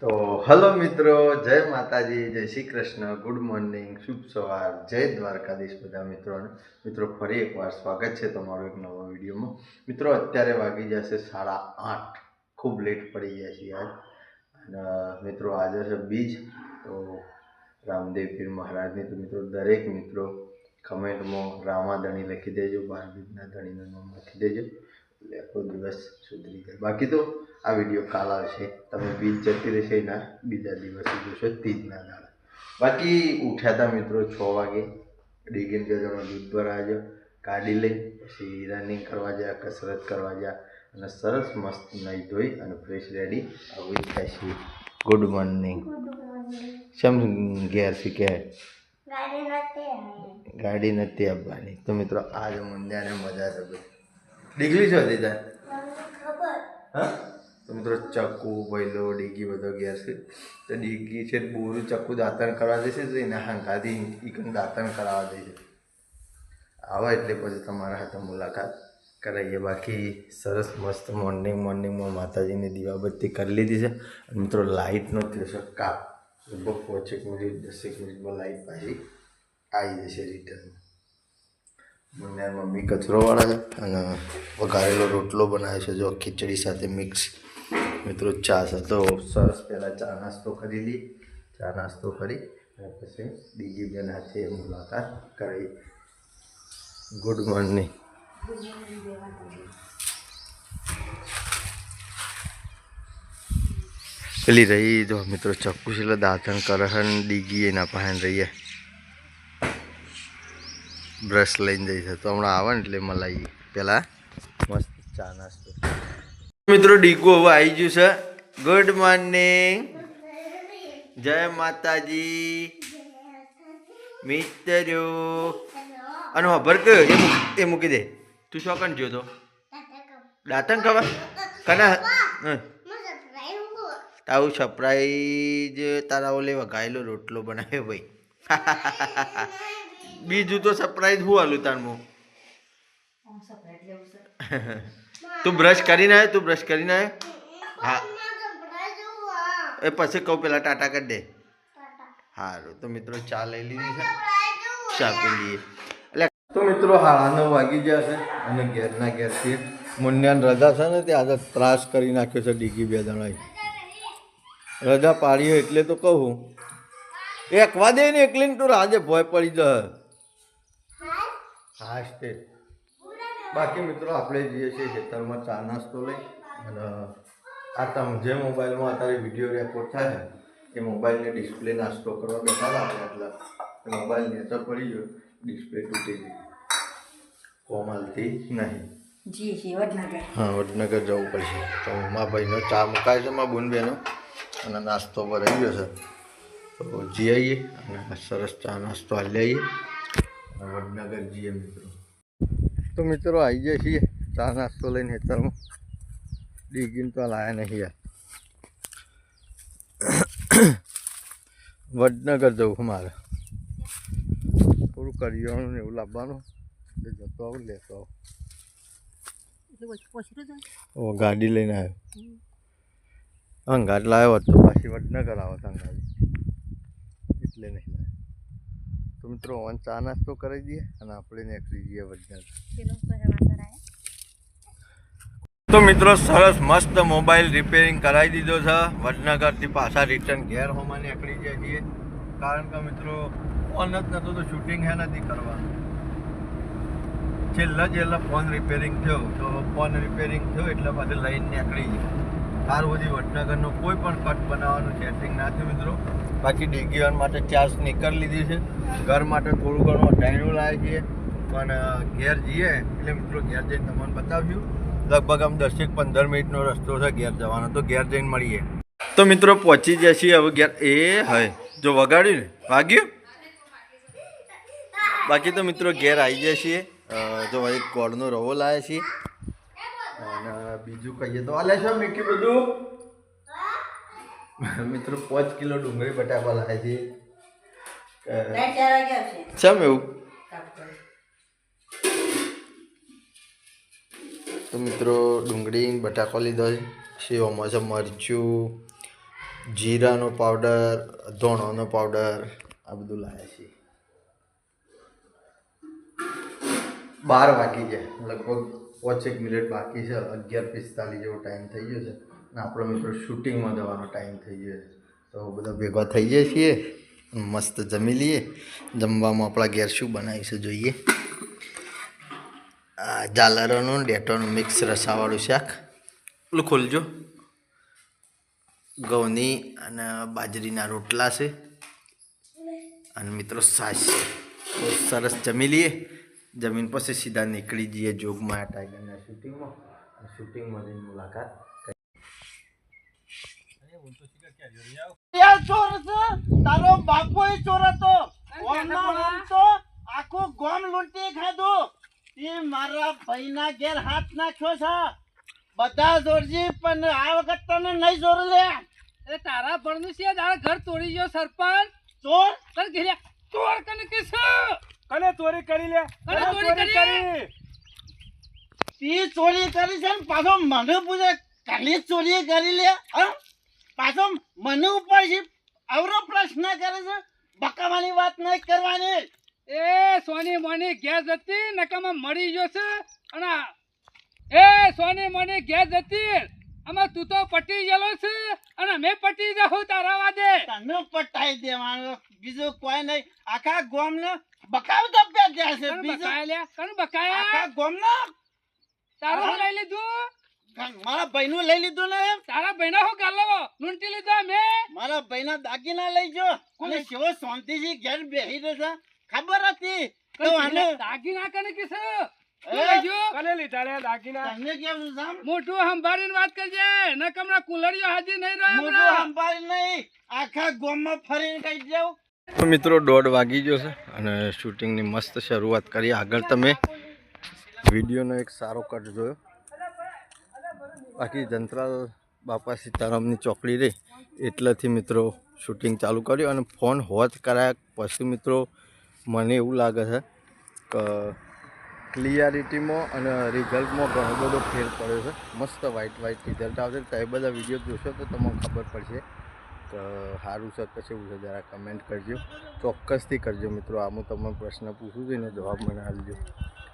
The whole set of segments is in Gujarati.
તો હલો મિત્રો, જય માતાજી, જય શ્રી કૃષ્ણ ગુડ મોર્નિંગ શુભ સવાર, જય દ્વારકાધીશ બધા મિત્રોને. મિત્રો, ફરી એકવાર સ્વાગત છે તમારો એક નવો વિડીયોમાં. મિત્રો, અત્યારે વાગી જશે સાડા આઠ. ખૂબ લેટ પડી ગયા છીએ આજ. અને મિત્રો, આજે છે બીજ. તો રામદેવ પીર મહારાજની તો મિત્રો, દરેક મિત્રો કમેન્ટમાં રામા ધણી લખી દેજો બારબીજના ધણીનું નામ લખી દેજો. એટલે આખો દિવસ સુધરી જાય બાકી તો આ વીડિયો કાલ આવશે. તમે બીજ જતી રહેશે એના બીજા દિવસે જોશો તીજના દાડા. બાકી ઉઠ્યા હતા મિત્રો છ વાગે ડીગીન જવાનો દૂધ ભરાવા જાઓ ગાડી લઈ પછી રનિંગ કરવા જાય કસરત કરવા જાય અને સરસ મસ્ત નહીં ધોઈ અને ફ્રેશ રેડી આવી થાય છે. ગુડ મોર્નિંગ શમ ઘેર શીખે ગાડી નથી આવવાની ગાડી નથી આપવાની તો મિત્રો આજે મંદ્યાને મજા છે બધી ડીગલી જો દીધા. હા? તો મિત્રો ચક્કુ પહેલો ડીગી બધો ગયા છે. તો ડીગી છે બોરું ચક્કુ દાંતણ કરવા દેશે તો એના હાંકાથી ઈકન દાંતણ કરાવવા દે છે આવા એટલે પછી તમારા હાથે મુલાકાત કરાવીએ બાકી સરસ મસ્ત મોર્નિંગ મોર્નિંગમાં માતાજીની દીવાબત્તી કરી લીધી છે. અને મિત્રો લાઇટનો નથી છે કાપ. લગભગ પાંચેક મિનિટ દસેક મિનિટમાં લાઇટ પાછી આવી જશે રિટર્ન મને મમ્મી કચરો વાળા છે. અને વઘારેલો રોટલો બનાવ્યો છે. જો ખીચડી સાથે મિક્સ મિત્રો ચા તો સરસ પહેલાં ચા નાસ્તો કરી લઈ ચા નાસ્તો કરી અને પછી બીજી બેન હાથે મુલાકાત કરી. ગુડ મોર્નિંગ પેલી રહી જો મિત્રો ચક્કુ છે દાંતણ કરહન ડીગી એના પહેન રહીએ બ્રશ લઈને જઈશ તો હમણાં આવે ને એટલે મલાઈ. પેલા મસ્ત ચા નાસ્તો. મિત્રો, ડીગુ હવે આવી ગયું છે. ગુડ મોર્નિંગ જય માતાજી. મિત્રો અને ખબર કયો એ મૂકી દે. તું શું કણ જોયો તો? દાંતણ ખબર? કના? તારું સરપ્રાઈઝ તારા ઓલે વઘાયેલો રોટલો બનાવ્યો ભાઈ. બીજું તો સરપ્રાઈઝ હું આલું તારમું તું બ્રશ કરીને આવ્યો તું બ્રશ કરીને આવ્યો હા. એ પછી કહું પેલા ટાટા કરી દે. સારું તો મિત્રો ચા લઈ લીધી છે. ચા પી લઈએ. એટલે તો મિત્રો હાળા નવ વાગી ગયા છે અને ઘેરના ઘેર છીએ મુન્યાન રજા છે ને તે આજે ત્રાસ કરી નાખ્યો છે ડીગી બે દણાઈ રજા પાડી એટલે તો કહું. એકવા વાદે ને એકલીન તો રાજે ભય પડી જ હા તે બાકી મિત્રો આપણે જઈએ છીએ ખેતરમાં ચા નાસ્તો લઈ. અને આ તમે જે મોબાઈલમાં અત્યારે વીડિયો રેકોર્ડ થાય એ મોબાઈલને ડિસ્પ્લે નાસ્તો કરવા બેઠા આપણે એટલે મોબાઈલ નેચર પડી ગયો. ડિસ્પ્લે તૂટી ગઈ. કોમલથી નહીં. હા વડનગર જવું પડશે. તો મા ભાઈનો ચા મુકાય છે મા બુનબેનો અને નાસ્તો ભરાઈ ગયો છે. તો જઈ આવીએ અને સરસ ચા નાસ્તો હાલી આવીએ વડનગર જઈએ મિત્રો. તો મિત્રો આવી જઈએ છીએ ચા નાસ્તો લઈને હેતરમાં ડીગીને તો લાયા નહીં યાર. વડનગર જવું મારે. થોડું કરિયાણું ને એવું લાવવાનું. એટલે જતો આવું લેતો આવું. ઓ ગાડી લઈને આવ્યો. અંગાટ લાવ્યો હતો પાછી વડનગર આવત અંગાડી. એટલે નહીં તો મિત્રો ઓન ચા નાસ્તો કરી દઈએ અને આપણે નીકળી જઈએ વડનગર તો મિત્રો સરસ મસ્ત મોબાઈલ રિપેરિંગ કરાવી દીધો છે. વડનગરથી પાછા રિટર્ન ઘેર હોમાં નીકળી જાય છીએ. કારણ કે મિત્રો ફોન જ નહોતો તો શૂટિંગ હે નથી કરવાનું. છેલ્લા છેલ્લા ફોન રિપેરિંગ થયો તો ફોન રિપેરિંગ થયો એટલે પાછું લઈને નીકળી ગયો. સુધી વડનગરનો કોઈ પણ કટ બનાવવાનું સેટિંગ ના થયું મિત્રો. બાકી ડીગીવન માટે ચાર્જ નીકળી લીધી છે. ઘર માટે થોડું ઘણું ટાઈમ લાવે છીએ પણ ઘેર જઈએ એટલે મિત્રો ઘેર જઈને તમને બતાવ્યું. લગભગ આમ દસેક પંદર મિનિટનો રસ્તો છે ઘેર જવાનો. તો ઘેર જઈને મળીએ. તો મિત્રો પહોંચી જાય છીએ હવે ઘેર. એ, હય. જો વગાડ્યું ને? વાગ્યું? બાકી તો મિત્રો ઘેર આવી જાય છીએ જો એક ગોળનો રવો લાવે છીએ. બીજું કહીએ તો આલે છે મીઠી બધું? મિત્રો પાંચ કિલો ડુંગળી બટાકા લાવે છે. ચમ એવું? તો મિત્રો ડુંગળી બટાકો લીધો છે. સેવામાં છે મરચું જીરાનો પાવડર ધોણોનો પાવડર આ બધું લાવ્યા છે. બાર વાગી જાય લગભગ પાંચેક મિનિટ બાકી છે અગિયાર પિસ્તાલીસ જેવો ટાઈમ થઈ ગયો છે. અને આપણો મિત્રો શૂટિંગમાં જવાનો ટાઈમ થઈ ગયો છે. તો બધા ભેગા થઈ જાય છીએ મસ્ત જમી લઈએ. જમવામાં આપણા ઘેર શું બનાવીશું જોઈએ. આ ઝાલરોનું ડેટોનું મિક્સ રસાવાળું શાક. પેલું ખોલજો. ઘઉંની અને બાજરીના રોટલા છે. અને મિત્રો સાસ છે. સરસ જમી લઈએ. જમીન પછી સીધા નીકળી જઈએ જોગમાં ટાઈગરના શૂટિંગમાં શૂટિંગમાં જઈને મુલાકાત યાર ચોર છે તારો બાપો ચોર હતો. તો આખું ગોમ લૂંટી ખાધું. એ મારા ભાઈના ઘેર હાથ નાખ્યો છે. બધા જોરજી પણ આ વખત તને નહીં જોર લે. અરે તારા ભણનું છે તારા ઘર તોડી ગયો સરપંચ. ચોર? તને ઘેર્યા ચોર કને કિસ કને ચોરી કરી લે? કને ચોરી કરી? તી ચોરી કરી છે ને પાછો મને પૂછે કાલી ચોરી કરી લે? પાછો મને ઉપર છે આવરો પ્રશ્ન કરે છે? બકાવાની વાત નહીં કરવાની. એ સોની મોની ગેસ હતી નકામાં મળી ગયો છે. અને એ સોની મોની ગેસ હતી. આમાં તું તો પટી ગયેલો છે. અને મેં પટી જાઉં તારા વાદે. તને પટાઈ દેવાનો. બીજું કોઈ નહીં. આખા ગોમ ને બકાવ દબ્યા ગયા છે? બકાયા લ્યા? કણ બકાયા આખા ગોમનો? તારો લઈ લીધું? મારા ભાઈનું લઈ લીધું ને તારા ભાઈનો શું ગાલો લૂંટી લીધો મે મારા ભાઈ દાગીના લઈ જો. અને કેવો શાંતિથી ઘેર બેહી રહ્યો છે. ખબર હતી? તો આને દાગી ના કને કેવું છે મોટું હંભારી વાત કરજે. નકમના કુલરીઓ હાજી નહીં રહ્યો હમણાં. સંભાળી નહીં. આખા ગોમમાં ફરીને કઈ જાવ તો મિત્રો, દોઢ વાગી ગયો છે અને શૂટિંગની મસ્ત શરૂઆત કરી આગળ તમે વિડીયોનો એક સારો કટ જોયો. બાકી જંત્રાલ બાપા સીતારામની ચોકડી રહી, એટલેથી મિત્રો શૂટિંગ ચાલુ કર્યું અને ફોન હોત કરાયા પછી મિત્રો મને એવું લાગે છે કે ક્લિયરિટીમાં અને રિઝલ્ટમાં ઘણો બધો ફેર પડ્યો છે. મસ્ત વ્હાઇટ વ્હાઇટ રિઝલ્ટ આવશે. તો એ બધા વીડિયો જોશો તો તમને ખબર પડશે. કે સારું છે કે કેવું છે, જરા કમેન્ટ કરજો. ચોક્કસથી કરજો મિત્રો. આ હું તમને પ્રશ્ન પૂછું છું એનો જવાબ મને આપજો.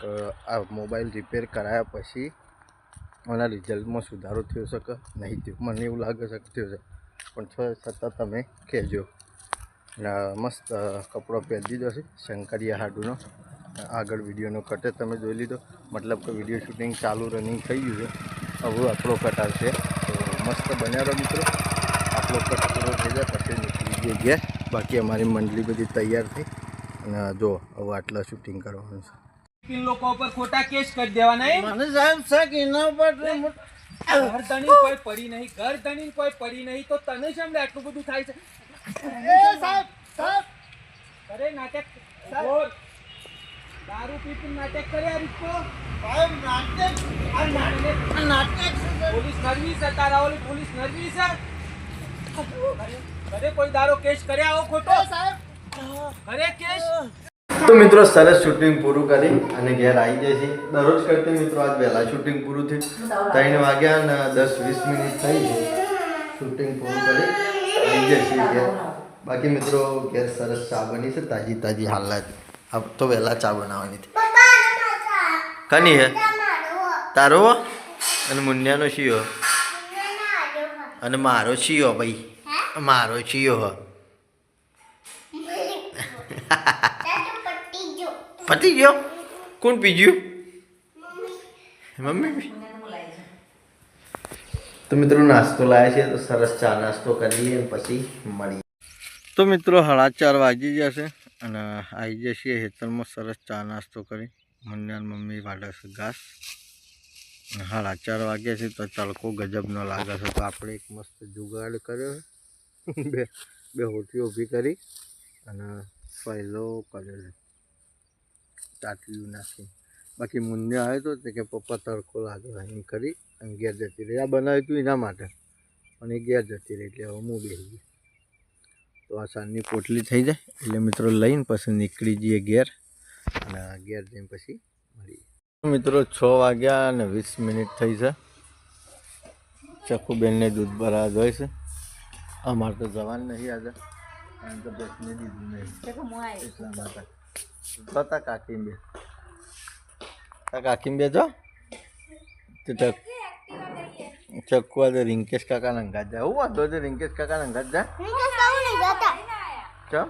કે આ મોબાઈલ રિપેર કરાયા પછી આના રિઝલ્ટમાં સુધારો થયો છે કે નહીં થયો? મને એવું લાગે છે કે થયો છે. પણ છતાં તમે કહેજો. મસ્ત કપડો પહેરી દીધો છે, શંકરિયા હાડુનો. આગળ વિડીયોનો કટે તમે જોઈ લીધો. મતલબ કે વીડિયો શૂટિંગ ચાલુ રનિંગ થઈ ગયું છે. હવે આપણો કટ આવશે. તો મસ્ત બન્યા રહો મિત્રો. આપણો કટ પૂરો થઈ જાય પછી નીકળી જઈએ ઘેર બાકી અમારી મંડળી બધી તૈયાર થઈ. અને જો હવે આટલા શૂટિંગ કરવાનું છે. લોકો ખોટા કેસ કરી દેવાના મને સાહેબ છે એના ઉપર ઘર ધણી કોઈ પડી નહીં ઘર ધણી કોઈ પડી નહીં તો તને શેમ આટલું બધું થાય છે? એ સાહેબ સાહેબ! અરે નાટક બોલ. દારૂ પી નાટક કર્યા સાહેબ નાટક? આ નાટક. છે? પોલીસ નર્વી છે તારા ઓલી પોલીસ નર્વી છે? ઘરે કોઈ દારો કેસ કર્યા આવો ખોટો. ઘરે કેસ? તો મિત્રો સરસ શૂટિંગ પૂરું કરી અને ઘેર આવી જાય છે. દરરોજ કરતી મિત્રો આજ વહેલા શૂટિંગ પૂરું થયું. ત્રણ વાગ્યા અને દસ વીસ મિનિટ થઈ છે. શૂટિંગ પૂરું કરી આવી જાય છે ઘેર. બાકી મિત્રો ઘેર સરસ ચા બની છે તાજી તાજી હાલના જ આ તો વહેલા ચા બનાવવાની હતી. કની હે? તારો અને મુન્યાનો શિયો? અને મારો શિયો ભાઈ. મારો ચિયો પતી ગયો? કોણ પીજ્યું? મમ્મી તો મિત્રો નાસ્તો લાવ્યા છે તો સરસ ચા નાસ્તો કરીએ પછી મળીએ. તો મિત્રો હળા ચાર વાગી જશે અને આવી જશે હેતરમાં સરસ ચા નાસ્તો કરી. મન્યાન મમ્મી છે ઘાસ. અને ચાર વાગ્યા છે તો તડકો ગજબનો લાગે છે. તો આપણે એક મસ્ત જુગાડ કર્યો છે. બે બે હોટી ઊભી કરી અને પહેલો કરેલો તાટલું નાખી. બાકી મુન્ને આવ્યો તો તે કે પપ્પા તડકો લાગે એમ કરી અને ઘેર જતી રહી. આ બનાવ્યું હતું એના માટે. અને એ ઘેર જતી રહી એટલે હવે હું બેસી ગઈ તો આ સાંજની પોટલી થઈ જાય એટલે મિત્રો લઈને પછી નીકળી જઈએ ઘેર અને ઘેર જઈને પછી મળીએ. મિત્રો છ વાગ્યા અને વીસ મિનિટ થઈ છે. ચકુબેનને દૂધ ભરા જોઈએ છે. અમારે તો જવાનું નહીં આજે. કારણ કે બસને દીધું નહીં. એટલા માટે. તો કાકી બે. કાકી બે જો. તો ચક ચકવા રિંકેશ કાકા નંગાત જાય. હું વાંધો છે રિંકેશ કાકા નંગાત જાય? ચમ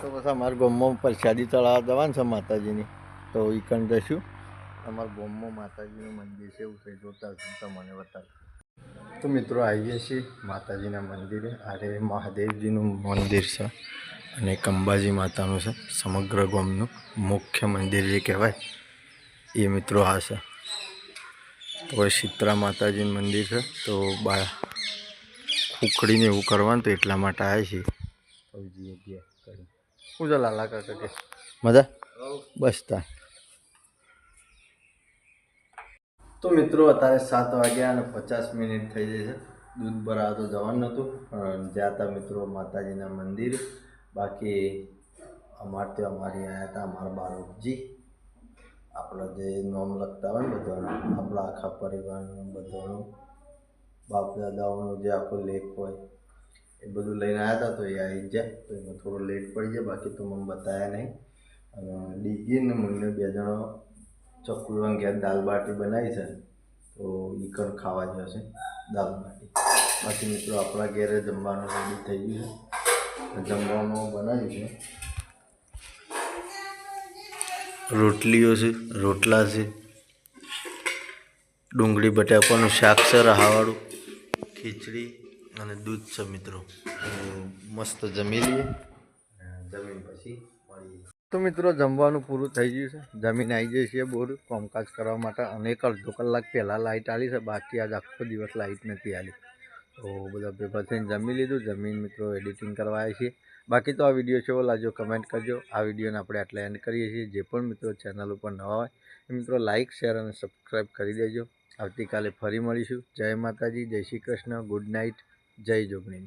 તો પછી અમારા ગોમમાં પ્રસાદી ચડાવવા જવાનું છે માતાજીની. તો ઈકણ જશું અમારા ગોમમાં માતાજીનું મંદિર છે એવું કંઈ જોતા તમને બતાવો તો મિત્રો આવીએ છીએ માતાજીના મંદિરે. આરે મહાદેવજીનું મંદિર છે અને એક અંબાજી માતાનું છે, સમગ્ર ગામનું મુખ્ય મંદિર જે કહેવાય એ મિત્રો આ છે. તો શીતળા માતાજીનું મંદિર છે. તો બા ઉખડીને એવું કરવાનું તો એટલા માટે આવ્યા છીએ. કરી. શું લાલા કાકા કે. મજા? બસ તા. તો મિત્રો, અત્યારે સાત વાગ્યા અને પચાસ મિનિટ થઈ છે. દૂધ ભરાવા તો જવાનું પણ જ્યાં હતા મિત્રો માતાજીના મંદિર, બાકી અમારે ત્યાં અમારી આવ્યા હતા, અમારા બાળકજી આપણા જે નોમ લખતા હોય ને બધાનું, આપણા આખા પરિવારનું બધાનું બાપ દાદાઓનો જે આખો લેખ હોય, એ બધું લઈને આવ્યા હતા, તો એ આવી જાય તો એમાં થોડો લેટ પડી જાય બાકી તો મને બતાવ્યા નહીં. અને ડીગી અને મુન્ને બે જણો ચકુલવાન ઘેર દાલ બાટી બનાવી છે તો એ કણ ખાવા જશે દાલ બાટી. બાકી મિત્રો આપણા ઘેરે જમવાનું રેડી થઈ ગયું છે. જમવાનું બનાવ્યું છે. રોટલીઓ છે, રોટલા છે, ડુંગળી બટાકાનું શાક છે, રહાવાળું, ખીચડી અને દૂધ છે મિત્રો. મસ્ત જમી લઈએ. જમીન પછી મળીએ. તો મિત્રો, જમવાનું પૂરું થઈ ગયું છે. જમીન આવી જઈએ છીએ બોર. કામકાજ કરવા માટે અને એક અડધો કલાક પહેલાં લાઇટ આવી છે. બાકી આજ આખો દિવસ લાઇટ નથી આવી તો બધા ભેગા થઈને જમી લીધું. જમીન મિત્રો એડિટિંગ કરવા આવ્યા છીએ. બાકી તો આ વીડિયો કેવો લાગ્યો કમેન્ટ કરજો. આ વિડીયોને આપણે આટલા એન્ડ કરીએ છીએ. જે પણ મિત્રો ચેનલ ઉપર નવા હોય એ મિત્રો લાઇક શેર અને સબસ્ક્રાઈબ કરી દેજો. આવતીકાલે ફરી મળીશું. જય માતાજી. જય શ્રી કૃષ્ણ. Good night. જય જોગણી.